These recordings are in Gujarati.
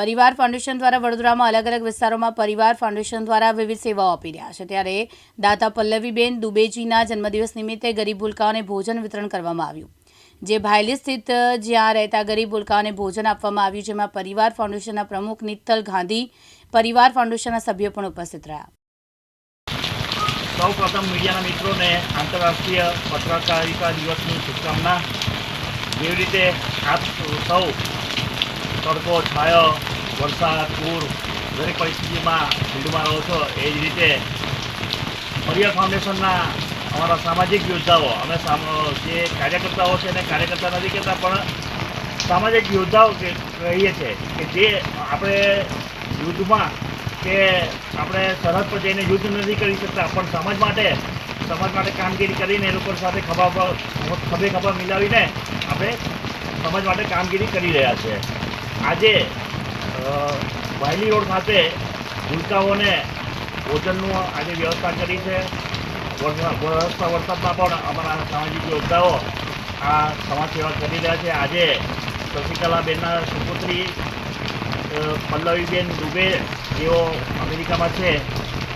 પરિવાર ફાઉન્ડેશન દ્વારા વડોદરામાં અલગ અલગ વિસ્તારોમાં પરિવાર ફાઉન્ડેશન દ્વારા વિવિધ સેવાઓ આપી રહ્યા છે. ત્યારે દાતા પલ્લવીબેન દુબેજીના જન્મદિવસ નિમિત્તે ગરીબ ભૂલકાઓને ભોજન વિતરણ કરવામાં આવ્યું. જે ભાયલી સ્થિત, જ્યાં રહેતા ગરીબ ભૂલકાઓને ભોજન આપવામાં આવ્યું, જેમાં પરિવાર ફાઉન્ડેશનના પ્રમુખ નિત્તલ ગાંધી, પરિવાર ફાઉન્ડેશનના સભ્યો પણ ઉપસ્થિત રહ્યા. સૌ પ્રથમ મીડિયાના મિત્રોને આંતરરાષ્ટ્રીય પત્રકારિતા દિવસની શુભકામના. જેવી રીતે આપ સૌ તડકો, છાયો, વરસાદ, પૂર, દરેક પરિસ્થિતિમાં ફિલ્ડમાં રહો છો, એ જ રીતે પરિવાર ફાઉન્ડેશનના અમારા સામાજિક યોદ્ધાઓ, અમે જે કાર્યકર્તાઓ છે એને કાર્યકર્તા નથી કહેતા, પણ સામાજિક યોદ્ધાઓ કહીએ છીએ કે જે આપણે યુદ્ધમાં કે આપણે સરહદ પર જઈને યુદ્ધ નથી કરી શકતા, પણ સમાજ માટે સમાજ માટે કામગીરી કરીને એ લોકો સાથે ખભા પર, ખભે ખભા મિલાવીને આપણે સમાજ માટે કામગીરી કરી રહ્યા છે. આજે વાયલી રોડ ખાતે ભૂલકાઓને ભોજનનું આજે વ્યવસ્થા કરી છે. વરસતા વરસાદમાં પણ અમારા સામાજિક યોદ્ધાઓ આ સમાજ સેવા કરી રહ્યા છે. આજે શશિકલાબેનના સુપુત્રી પલ્લવીબેન દુબે જેઓ અમેરિકામાં છે,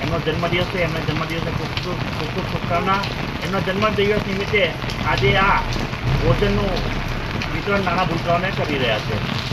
એમનો જન્મદિવસ છે. એમના જન્મદિવસે ખૂબ ખૂબ ખૂબ ખૂબ શુભકામના. એમના જન્મદિવસ નિમિત્તે આજે આ ભોજનનું વિતરણ નાના ભૂલકાઓને કરી રહ્યા છે.